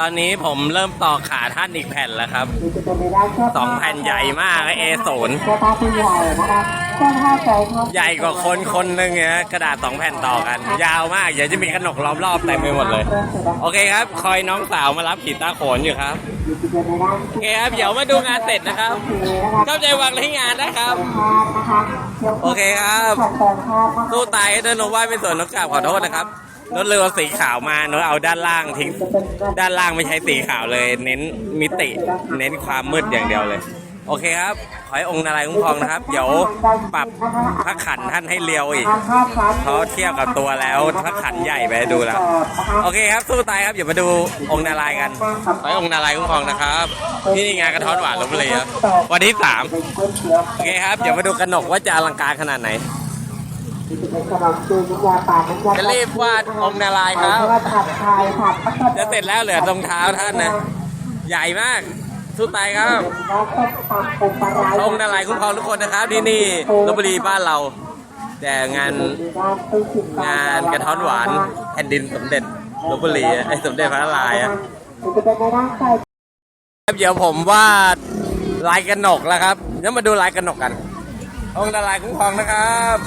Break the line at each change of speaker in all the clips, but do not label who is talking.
ตอนนี้ผมเริ่มต่อขาท่านอีกแผ่นแล้วครับสองแผ่นใหญ่มากเอศูนย์
เสื้อผ้าที่ใหญ่นะคะเสื้อผ้าใส่ครับ
ใหญ่กว่าคนคนหนึ่งเนี่ยกระดาษสองแผ่นต่อกัน ยาวมากเดี๋ยวจะมีขนกล้อมรอบเต็มไปหมดเลย โอเคครับ คอยน้องสาวมารับขีตาโขนอยู่ครับโอเคครับ เดี๋ยวมาดูงานเสร็จนะครับเข้าใจวางที่งานนะครับ โอเคครับ
ขัดแต่งภาพนะคะ
สู้ตายเดินลงไหว้เป็นส่วนนกกราบขอโทษนะครับ รถเรือสีขาวมาเนอะเอาด้านล่างทิ้งด้านล่างไม่ใช้สีขาวเลย เน้นมิติ เน้นความมืดอย่างเดียวเลย โอเคครับขอให้องค์นารายณ์คุ้มครองนะครับ เดี๋ยวปรับพระขันท่านให้เรียวอีกเพราะเทียบกับตัวแล้วพระขันใหญ่ไปดูแล้ว โอเคครับสู้ตายครับเดี๋ยวมาดูองค์นารายณ์กันขอให้องค์นารายณ์คุ้มครองนะครับนี่งานกระท้อนหวานลบบุรีครับวันที่สามโอเคครับเดี๋ยวมาดูกระหนกว่าจะอลังการขนาดไหน
จะเป็นขนมจีนน้ำยาป่าน้ำยา
จะรีบวาดองค์นารายณ์ครับ
ว่าผัดไทยผัดก็
จะเสร็จแล้วเหลือรองเท้าท่านนะ ใหญ่มากสู้ตายครับ
แล้วก็ตำปูปลาร้า
องค์นารายณ์คุ้มครองทุกคนนะครับ ที่นี่ลบบุรีบ้านเรา แต่งานงานกระท้อนหวานแผ่นดินสมเด็จลบบุรีอะไอ้สมเด็จพระนารายณ์อะ
จะเป็นในด้านใส่
ครับเดี๋ยวผมวาดลายกระหนกแล้วครับเดี๋ยวมาดูลายกระหนกกัน องค์นารายณ์คุ้มครองนะครับ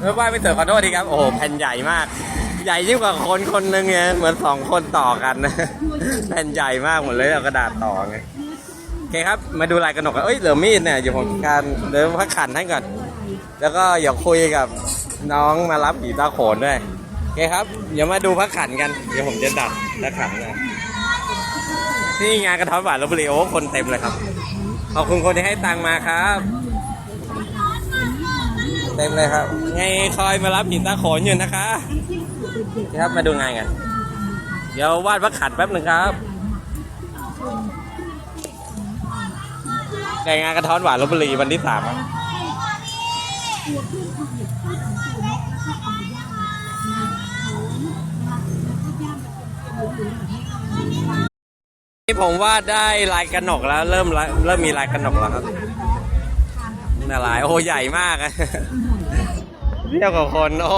เมื่อวาดไม่เถอะขอโทษทีครับ โอ้โหแผ่นใหญ่มาก ใหญ่ยิ่งกว่าคนคนหนึ่งไงเหมือนสองคนต่อกันนะแผ่นใหญ่มากหมดเลยเอากระดาษต่อไงโอเคครับ มาดูลายกระหนกกันเอ้ยเหลือมีดเนี่ยเดี๋ยวผมการเดินพักขันให้ก่อน แล้วก็อย่าคุยกับน้องมารับกีตาโขนด้วยโอเคครับ เดี๋ยวมาดูพักขันกัน เดี๋ยวผมจะดัดพักขันนะนี่งานกระท้อนหวานลบบุรีโอ้คนเต็มเลยครับ ขอบคุณคนที่ให้ตังมาครับ เต็มเลยครับ ไงคอยมารับกีตาโขนอยู่นะคะ ครับมาดูงานกัน เดี๋ยววาดพักขันแป๊บหนึ่งครับในงานกระท้อนหวานลบบุรีวันที่สามครับนี่ผมวาดได้ลายกระหนกแล้ว เริ่มเริ่มมีลายกระหนกแล้วครับ น่าลายโอ้โหใหญ่มากอะเท่ากับคนโอ้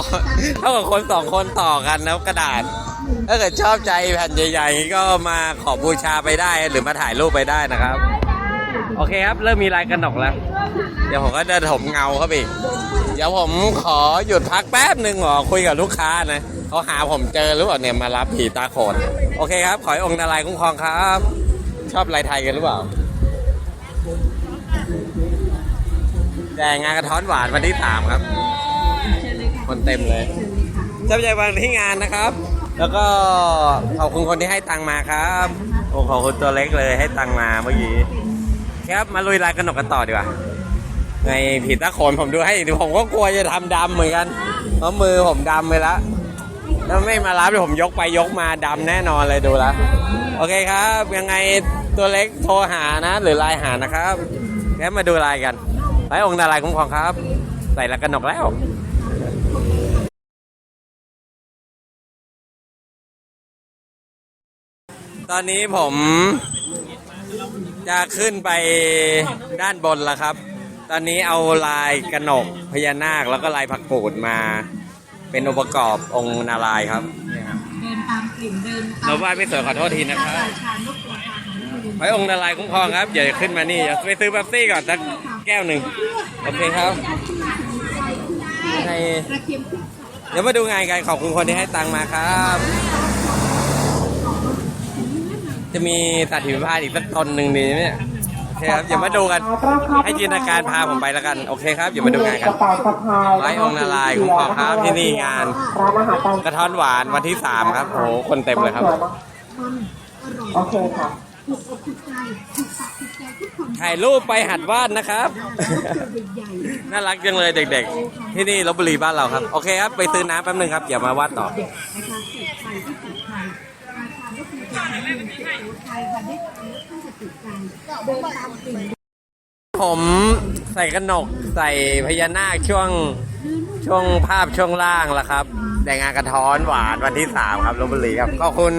เท่ากับคนสองคนต่อกันแล้วกระดาษ ถ้าเกิดชอบใจแผ่นใหญ่ๆก็มาขอบูชาไปได้หรือมาถ่ายรูปไปได้นะครับ โอเคครับ เริ่มมีลายกระหนกแล้ว เดี๋ยวผมก็จะถมเงาเข้าไปอีกเดี๋ยวผมขอหยุดพักแป๊บหนึ่งขอคุยกับลูกค้านะเขาหาผมเจอหรือเปล่าเนี่ยมารับผีตาโขนโอเคครับ ขอให้องค์นารายณ์คุ้มครองครับ ชอบลายไทยกันหรือเปล่า แต่งานกระท้อนหวานวันที่สามครับ คนเต็มเลยเจ้าใหญ่วันที่งานนะครับ แล้วก็ขอบคุณคนที่ให้ตังมาครับโอ้ขอบคุณตัวเล็กเลยให้ตังมาเมื่อกี้ครับมาลุยลายกระหนกกันต่อดีกว่าในผีตาโขนผมดูให้ผมก็กลัวจะทำดำเหมือนกันเพราะมือผมดำไปแล้วถ้าไม่มารับผมยกไปยกมาดำแน่นอนเลยดูแล้วโอเคครับ ยังไงตัวเล็กโทรหานะ หรือไลน์หานะครับงั้นมาดูลายกัน ไลน์องค์นารายณ์คุ้มครองครับ ใส่ลายกระหนกแล้วตอนนี้ผมจะขึ้นไปด้านบนแล้วครับ ตอนนี้เอาลายกระหนกพญานาคแล้วก็ลายผักกูดมา เป็นองค์ประกอบองค์นารายณ์ครับ
เดินตามกลิ่นเดินตาม
เราไหว้ไม่สวยขอโทษทีนะครับ
ราชานกกระทาของผู้เรียน
ไว้องค์นารายณ์คุ้มครองครับเดี๋ยวขึ้นมานี่เดี๋ยวไปซื้อเป๊ปซี่ก่อนสัก แก้วหนึ่งโอเคครับใน
กระเทียมพริก
เดี๋ยวมาดูงานกันขอบคุณคนที่ให้ตังมาครับ จะมีสัตว์หิมพานอีกสักตนหนึ่งดีไหมเนี่ยโอเคครับเดี๋ยวมาดูกัน ให้จินตนาการพาผมไปแล้วกัน โอเคครับเดี๋ยวมาดูงานกัน
กระเป๋าสะพาย
ไว้องนารายณ์คุ้มครองครับที่นี่งาน
ร้านอาหารตาม
กระท้อนหวานวันที่สามครับโอ้โหคนเต็มเลยครับ
โอเคค่ะ
ถูกอกถูกใจถูกปากถูกใจทุกคน
ถ่ายรูปไปหัดวาดนะครับ
ใหญ่
น่ารักจังเลยเด็ก ๆ ที่นี่ลบบุรีบ้านเราครับ โอเคครับ ไปซื้อน้ำแป๊บนึงครับ เดี๋ยวมาวาดต่อ
เด็กนะคะเกิดไทยที่ติดไทยราชากกระทาของผู้เรียนเกิดไทยค่ะได้เนื้อที่จะติดใจเดินตามกลิ่น
ผมใส่กระหนกใส่พญานาคช่วงช่วงภาพช่วงล่างแล้วครับ แต่งานกระท้อนหวานวันที่สามครับลบบุรีครับ ขอบคุณ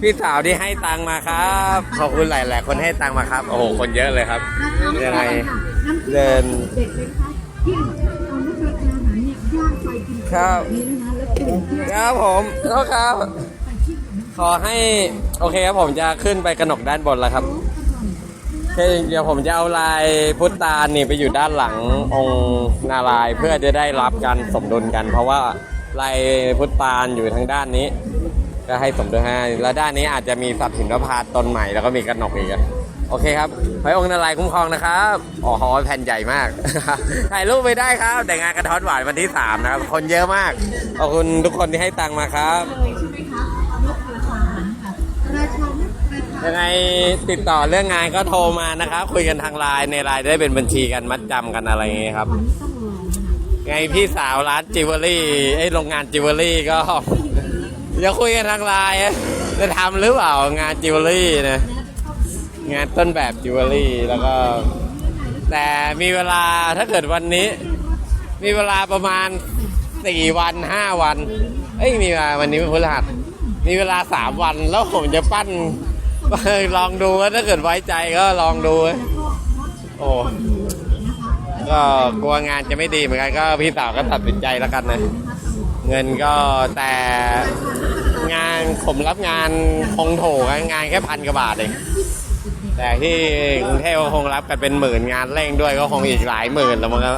พี่สาวที่ให้ตังค์มาครับขอบคุณหลาย ๆ คนให้ตังค์มาครับ โอ้โหคนเยอะเลยครับ ยังไงเดิน
เด็กเลยคะยิ่งเอานกกระทาหางเนี่ยย่างไฟกิน
ครับ
นี่นะคะแล้วกลิ่นเที่ยว
ครับผมแล้วครับ
ไปที่ของ
ขอให้โอเคครับผมจะขึ้นไปกระหนกด้านบนแล้วครับเดี๋ยวผมจะเอาลายพุทธตาลนี่ไปอยู่ด้านหลังองค์นารายณ์เพื่อจะได้รับการสมดุลกัน เพราะว่าลายพุทธตาลอยู่ทางด้านนี้ ก็ให้สมดุลให้แล้วด้านนี้อาจจะมีสัตว์หินพาตตนใหม่แล้วก็มีกระหนกอีกอะโอเคครับไว้องค์นารายคุ้มครองนะครับอ๋อหอแผ่นใหญ่มากถ่ายรูปไปได้ครับ แต่งานกระท้อนหวานวันที่ 3 นะครับ คนเยอะมากขอบคุณทุกคนที่ให้ตังค์มาครับ
ยั
งไงติดต่อเรื่องงานก็โทรมานะครับ คุยกันทางไลน์ในไลน์ได้เป็นบัญชีกันมัดจำกันอะไรอย่างเงี้ยครับ ไงพี่สาวร้านจิวเวลรี่ไอ้โรงงานจิวเวลรี่ก็ อย่าคุยกันทางไลน์จะทำหรือเปล่างานจิวเวลรี่นะงานต้นแบบจิวเวลรี่แล้วก็ แต่มีเวลาถ้าเกิดวันนี้ มีเวลาประมาณสี่วันห้าวันเอ้ยมีเวลาวันนี้เป็นพฤหัสมีเวลาสามวันแล้วผมจะปั้นลองดูว่าถ้าเกิดไว้ใจก็ลองดู โอ้ก็กลัวงานจะไม่ดีเหมือนกันก็พี่สาวก็ตัดสินใจแล้วกันนะ เงินก็แต่งานผมรับงานคงโถงานแค่พันกว่าบาทเองแต่ที่กรุงเทพคงรับกันเป็นหมื่นงานเร่งด้วยก็คงอีกหลายหมื่นแล้วมั้งครับ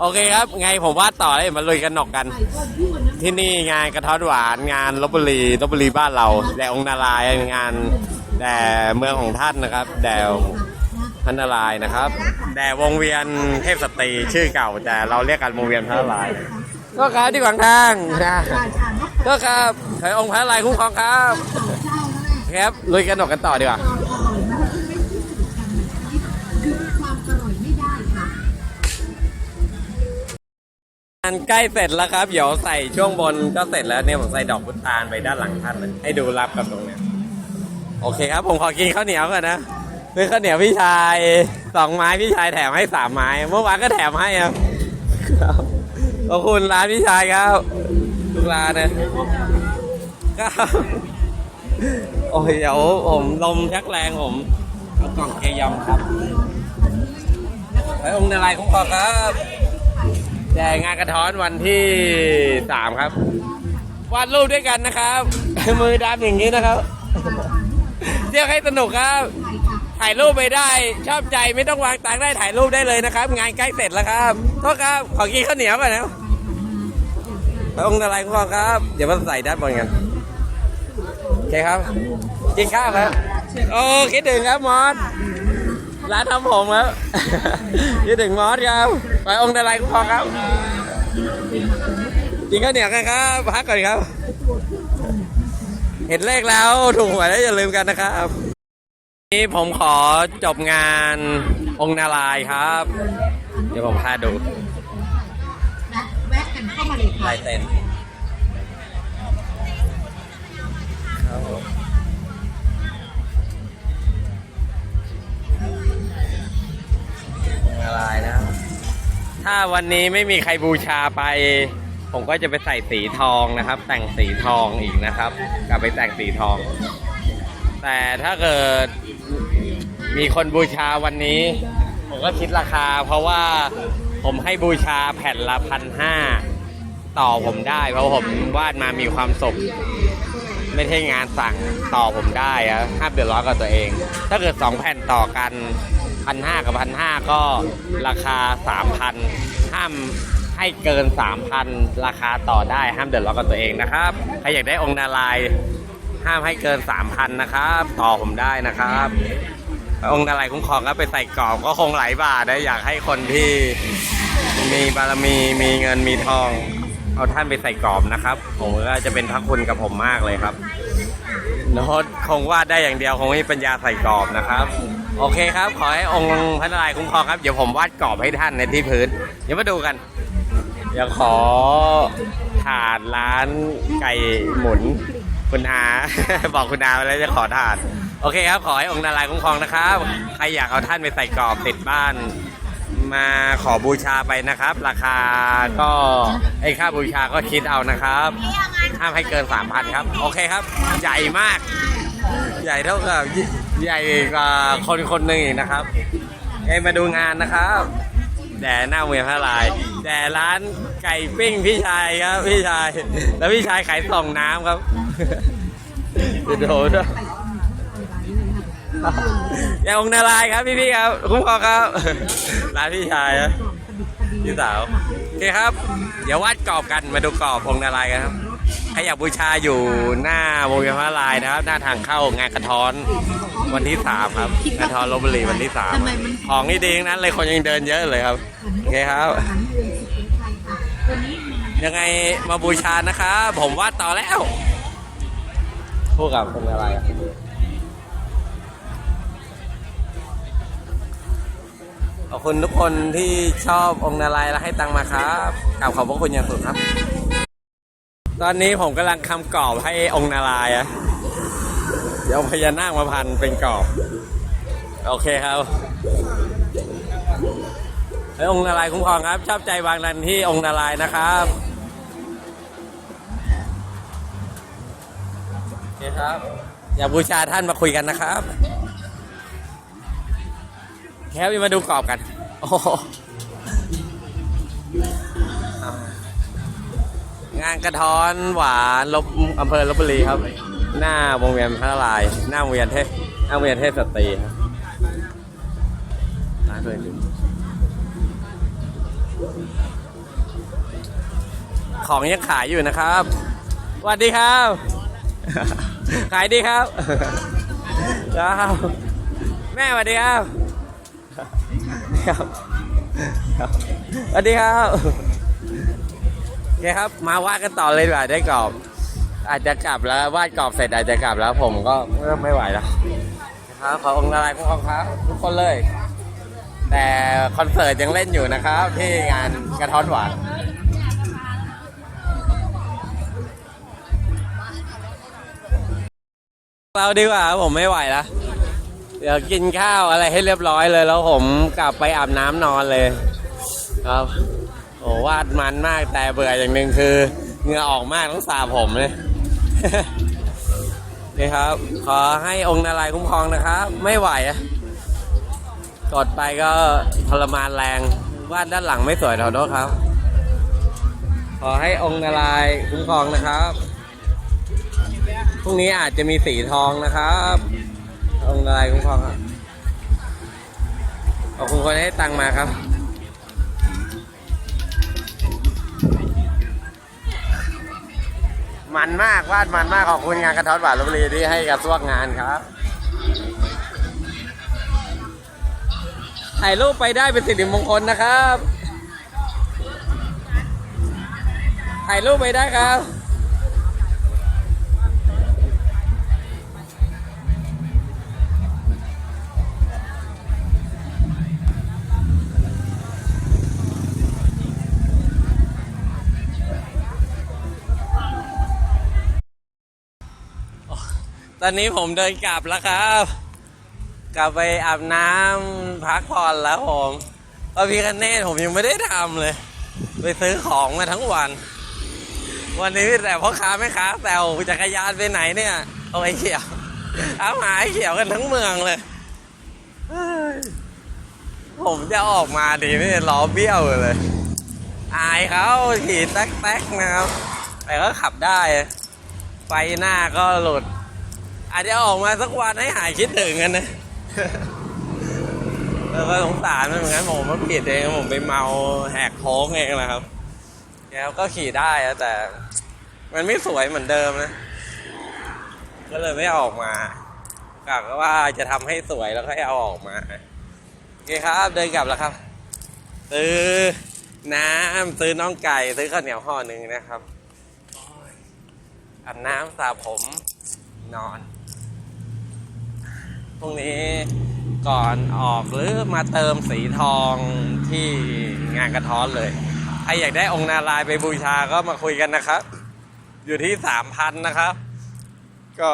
โอเคครับ ไงผมว่าต่อเลยมาลุยกันหนอกกัน ที่นี่งานกระท้อนหวานงานลบบุรีลบบุรีบ้านเราแด่องค์นารายงานแต่เมืองของท่านนะครับแด่ท่านนารายนะครับแด่วงเวียนเทพสตรีชื่อเก่าแต่เราเรียกกันวงเวียนพระนาราย ณ์ก็ครับที่ขวางทางนะ
ราชานกกระ
ก็ครับขอให้องค์พระนารายณ์คุ้มครองครับ
เจ้าแรก
ครับลุยกันหนอกกันต่อดีกว่า
ความอร่อยนะคะที่ไม่พูดถึงกันนะคะคือความอร่อยไม่ได้ค่ะ
งานใกล้เสร็จแล้วครับ เดี๋ยวใส่ช่วงบนก็เสร็จแล้วเนี่ยผมใส่ดอกพุตาลไปด้านหลังท่านเลยให้ดูรับกับตรงเนี้ยโอเคครับ ผมขอกินข้าวเหนียวก่อนนะซื้อข้าวเหนียวพี่ชายสองไม้พี่ชายแถมให้สามไม้ เมื่อวานก็แถมให้ครับครับข อบคุณร้านพี่ชายครับทุกร้านนะครับโอ้ยเดี๋ยวผมลมชักแรงผมเอากล่องเกยำครับไปองค์นารายณ์คุ้มครอครับแต่งานกระท้อนวันที่สามครับวาดรูปด้วยกันนะครับ มือดำอย่างนี้นะครับเที่ยวให้สนุกครับ ถ่ายรูปไปได้ ชอบใจไม่ต้องวางตังค์ได้ถ่ายรูปได้เลยนะครับ งานใกล้เสร็จแล้วครับโทษครับ ขอกินข้าวเหนียวก่อนนะ พระองค์นารายคุ้มครองครับ เดี๋ยวมาใส่ด้านบนกัน โอเคครับ กินข้าวครับ โอ้คิดถึงครับมอส ร้านทำผมครับ คิดถึงมอสครับ ไปองค์นารายคุ้มครองครับ กินข้าวเหนียวกันครับ พักก่อนครับ เห็นเลขแล้วถูกหวยแล้วอย่าลืมกันนะครับนี่ผมขอจบงานองค์นารายครับ เดี๋ยวผมพาดู
กันเข้ามาเลยค่ะ
ลายเซ็นครับผมองค์นายนะ ถ้าวันนี้ไม่มีใครบูชาไป ผมก็จะไปใส่สีทองนะครับ แต่งสีทองอีกนะครับ กลับไปแต่งสีทอง แต่ถ้าเกิดมีคนบูชาวันนี้ ผมก็คิดราคา เพราะว่า ผมให้บูชาแผ่นละพันห้าต่อผมได้ เพราะผมวาดมามีความสุข ไม่ใช่งานสั่งต่อผมได้อะห้ามเดือดร้อนกับตัวเอง ถ้าเกิดสองแผ่นต่อกันพันห้ากับพันห้าก็ราคาสามพันห้ามให้เกินสามพันราคาต่อได้ห้ามเดือดร้อนกับตัวเองนะครับใครอยากได้องค์นารายห้ามให้เกินสามพันนะครับ ต่อผมได้นะครับองค์นารายคุ้มครองก็ไปใส่กรอบก็คงหลายบาทนะอยากให้คนที่ มีบารมีมีเงินมีทอง เอาท่านไปใส่กรอบนะครับผมก็จะเป็นพระคุณกับผมมากเลยครับโน้ตคงวาดได้อย่างเดียวคงไม่มีปัญญาใส่กรอบนะครับ โอเคครับ ขอให้องค์พระนารายณ์คุ้มครองครับเดี๋ยวผมวาดกรอบให้ท่านในที่พื้น เดี๋ยวมาดูกันเดี๋ยวขอถาดร้านไก่หมุนคุณอา บอกคุณอาไปแล้วจะขอถาดโอเคครับ ขอให้องค์นารายณ์คุ้มครองนะครับ ใครอยากเอาท่านไปใส่กรอบติดบ้าน มาขอบูชาไปนะครับ ราคาก็ไอ้ค่าบูชาก็คิดเอานะครับห้ามให้เกินสามพันครับ โอเคครับ ใหญ่มาก ใหญ่เท่ากับใหญ่กว่าคนคนหนึ่งอีกนะครับเอ้ยมาดูงานนะครับแด่หน้าเมืองพระลายแด่ร้านไก่ปิ้งพี่ชายครับพี่ชาย แล้วพี่ชายขายส่งน้ำครับติดโหด้วย ย่าองนารายครับพี่ๆครับคุ้มครองครับร้านพี่ชายนะพี่สาวโอเคครับ เดี๋ยววาดกรอบกันมาดูกรอบองนารายกันครับใครอยากบูชาอยู่หน้าวงเวียนพระลายนะครับ หน้าทางเข้างานกระท้อนวันที่สามครับกระท้อนลบบุรีวันที่สามของนี่ดีงนั้นเลยคนยังเดินเยอะเลยครับโอเคครับยังไงมาบูชานะครับ ผมวาดต่อแล้วพูดกับองค์นารายณ์อะข อบคุณทุกคนที่ชอบองค์นารายณ์และให้ตังค์มาครับกราบขอบพระคุณอย่างสุดครับ ตอนนี้ผมกำลังคำกรอบให้องค์นารายณ์อะเดี๋ยวเอาพญานาคมาพันเป็นกรอบ โอเคครับเฮ้ยองค์นารายณ์คุ้มครองครับ ชอบใจวางรันที่องค์นารายณ์นะครับโอเคครับ อย่าบูชาท่านมาคุยกันนะครับ แค่มาดูกรอบกัน โอ้โหงานกระท้อนหวานลบอำเภอลบบุรีครับ หน้าวงเวียนพระนารายณ์หน้าวงเวียนเทศหน้าวงเวียนเทศสตรีครับร้านด้วยลืมของยังขายอยู่นะครับสวัสดีครับ ขายดีครับครับแม่สวัสดีครับ ครับครับสวัสดีครับโอเคครับ มาวาดกันต่อเลยดีกว่าได้กรอบ อาจจะกลับแล้ววาดกรอบเสร็จอาจจะกลับแล้ว ผมก็เริ่มไม่ไหวแล้วนะครับขอองค์นารายณ์คุ้มครองครับ ทุกคนเลย แต่คอนเสิร์ตยังเล่นอยู่นะครับ ที่งานกระท้อนหวานเราดีกว่าผมไม่ไหวแล้ว เดี๋ยวกินข้าวอะไรให้เรียบร้อยเลย แล้วผมกลับไปอาบน้ำนอนเลย ครับโอ้วาดมันมากแต่เบื่ออย่างหนึ่งคือเหงื่อออกมากต้องสาผมเลยนี่ครับ ขอให้องค์นารายคุ้มครองนะครับ ไม่ไหวอะกดไปก็ทรมานแรงวาดด้านหลังไม่สวยเท่าโน้ครับ ขอให้องค์นารายคุ้มครองนะครับพรุ่งนี้อาจจะมีสีทองนะครับ องค์นารคุ้มครองครับขอบคุณคนให้ตังมาครับมันมากวาดมันมากขอบคุณงานกระท้อนหวานลบรีที่ให้กับพวกงานครับถ่ายรูปไปได้เป็นสิริมงคลนะครับถ่ายรูปไปได้ครับ อนนี้ผมเดินกลับแล้วครับ กลับไปอาบน้ำพักผ่อนแล้วผมพระพิคเนตผมยังไม่ได้ทำเลย ไปซื้อของมาทั้งวัน วันนี้แต่พ่อค้าแม่ค้าแซวจักรยานไปไหนเนี่ยเอาไอ้เขียวเอาหาไอ้เขียวกันทั้งเมืองเลยผมจะออกมาดีนี่ล้อเบี้ยวเลย อายเขาขี่แต๊กๆนะครับ แต่ก็ขับได้ ไฟหน้าก็หลุด อาจจะออกมาสักวันให้หายคิดถึงกันนะแล้วก็สงสารมันเหมือนกันผมมันผิดเองผมไปเมาแหกโค้งเองนะครับแล้วก็ขี่ได้แต่ มันไม่สวยเหมือนเดิมนะ ก็เลยไม่ออกมากะว่าจะทำให้สวยแล้วก็เอาออกมาโอเคครับ เดินกลับแล้วครับ ซื้อน้ำซื้อน้องไก่ซื้อข้าวเหนียวห่อหนึ่งนะครับอาบน้ำสระผมนอน พรุ่งนี้ก่อนออกหรือมาเติมสีทองที่งานกระท้อนเลยใครอยากได้องค์นารายไปบูชาก็มาคุยกันนะครับ อยู่ที่สามพันนะครับ ก็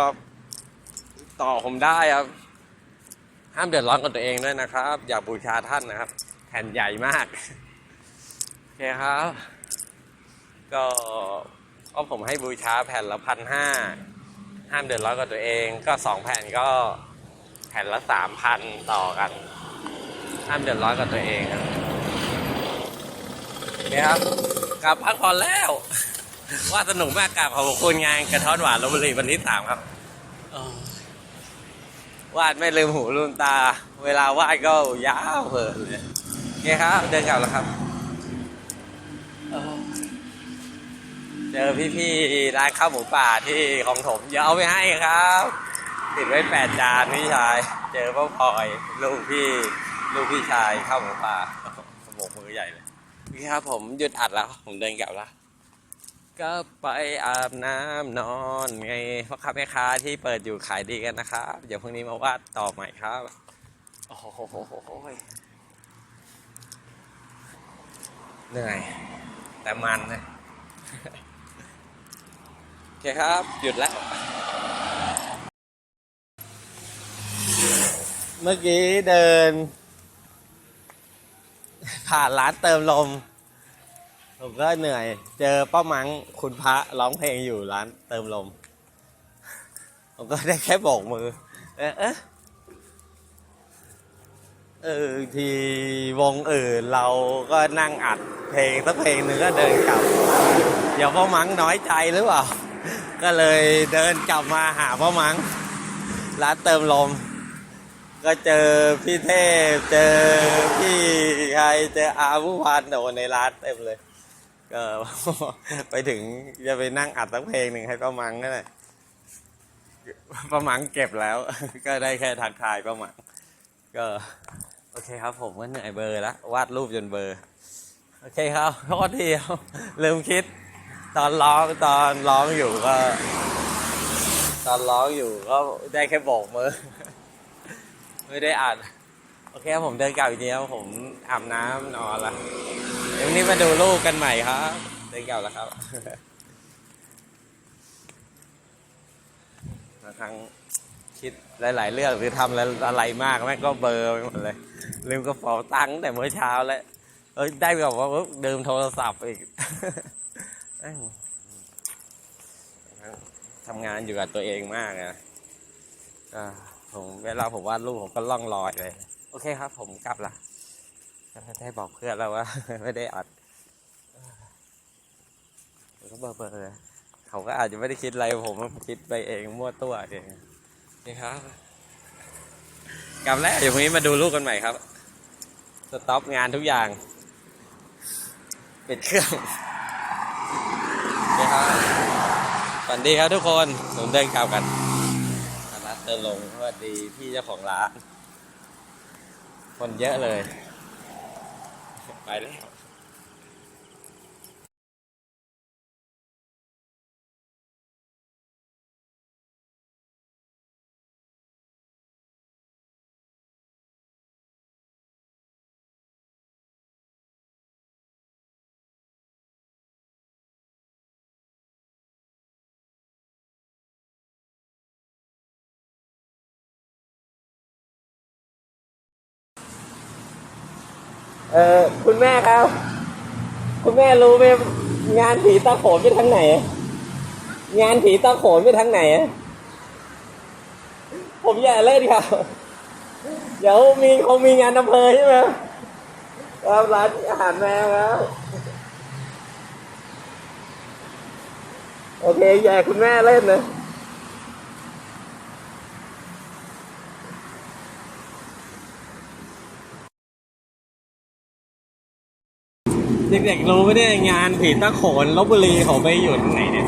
ต่อผมได้ครับ ห้ามเดือดร้อนกับตัวเองด้วยนะครับ อยากบูชาท่านนะครับ แผ่นใหญ่มากโอเคครับ ก็ก็ผมให้บูชาแผ่นละพันห้าห้ามเดือดร้อนกับตัวเอง ก็สองแผ่นก็ แผ่นละสามพันต่อกันห้ามเดือดร้อนกับตัวเองครับนี่ครับกลับพักผ่อนแล้ว ว่าสนุกมากกลับขอบคุณงานกระท้อนหวานลบบุรีวันที่สามครับวาดไม่ลืมหูลืมตา เวลาวาดก็ยาวเพลินเลยโอเคครับ เดินกลับแล้วครับเออเจอพี่ๆร้านข้าวหมูป่าที่ของผมเดี๋ยวเอาไปให้ครับ ติดไว้แปดจานพี่ชาย เจอพ่อพลอยลูกพี่ลูกพี่ชายข้าวหมูป่าสมองมือใหญ่เลยนี่ครับผมหยุดอัดแล้ว ผมเดินกลับแล้วก็ไปอาบน้ำนอนไงพ่อค้าแม่ค้าที่เปิดอยู่ขายดีกันนะครับเดี๋ยวพรุ่งนี้มาวาดต่อใหม่ครับโอ้โหเหนื่อยแต่มันนะโอเคครับ หยุดแล้ว เมื่อกี้เดิน ผ่านร้านเติมลม ผมก็เหนื่อย เจอป้ามังคุณพระร้องเพลงอยู่ร้านเติมลม ผมก็ได้แค่โบกมือ เออเออทีวงอื่นเราก็นั่งอัดเพลงสักเพลงหนึ่งก็เดินกลับ เดี๋ยวป้ามังน้อยใจหรือเปล่า ก็เลยเดินกลับมาหาป้ามังร้านเติมลม ก็เจอพี่เทพ เจอพี่ใครเจออาผู้พันโดในร้านเต็มเลยก็ไปถึงจะไปนั่งอัดสักเพลงหนึ่งให้ป้ามังนั่นแหละป้ามังเก็บแล้ว ก็ได้แค่ทักทายป้ามังก็โอเคครับผมก็เหนื่อยเบอร์ล้วาดรูปจนเบอร์ โอเคครับโทษทีครับลืมคิด ตอนร้องตอนร้องอยู่ก็ ตอนร้องอยู่ก็ได้แค่โบกมือ ไม่ได้อ่าน โอเคผมเดินกลับอีกทีครับผมอาบน้ำนอนละเดี๋ยววันนี้มาดูลูกกันใหม่ครับ เดินกลับแล้วครับบางครั้งคิดหลาย ๆ เรื่องหรือทำอะไรมากแม่งก็เบลอร์ไปหมดเลย ลืมกระเป๋าตังค์แต่เมื่อเช้าแล้วเอ้ยได้แบบว่าปุ๊บดื่มโทรศัพท์อีกทำงานอยู่กับตัวเองมากนะ ผมเวลาผมวาดรูปผมก็ล่องลอยเลย โอเคครับ ผมกลับละได้บอกเพื่อนแล้วว่า ไม่ได้อัดผมก็เบอร์เบอร์เลยเขาก็อาจจะไม่ได้คิดอะไรผมคิดไปเองมั่วตัวเองนี่ครับ กลับแล้วเดี๋ยวพรุ่งนี้มาดูลูกกันใหม่ครับ สต็อปงานทุกอย่างปิดเครื่องนี่ครับสวัสดีครับทุกคนผมเดินกลับกัน ร้านเติมลงสวัสดีพี่เจ้าของร้าน คนเยอะเลย ไปแล้ว เออคุณแม่ครับ คุณแม่รู้ไหมงานผีตาโขนไปทางไหน งานผีตาโขนไปทางไหน ผมอย่าเล่นครับ เดี๋ยวมีคงมีงานอำเภอใช่ไหมครับร้านอาหารแมวครับโอเคอย่าคุณแม่เล่นนะ เด็กๆรู้ไหมเนี่ยงานผีตะโขนลบบุรีเขาไปอยู่ตรงไหนเนี่ย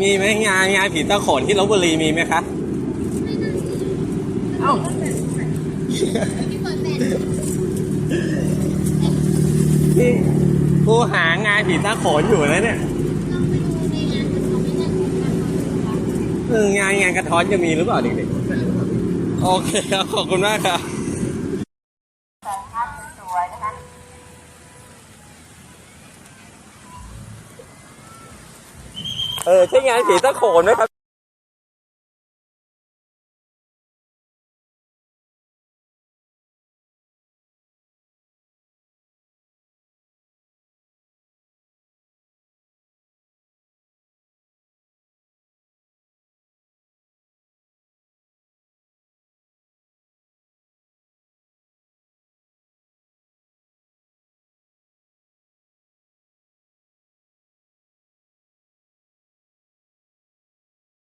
มีไหมงานงานผีตะโขนที่ลบบุรีมีไหมคะเอ้านี่กูหางานผีตะโขนอยู่แล้วเนี่ยเอองานงานกระท้อนจะมีหรือเปล่าเด็กๆ โอเคครับขอบคุณมากครับ เออใช่งานผีตะโขนไหมครับ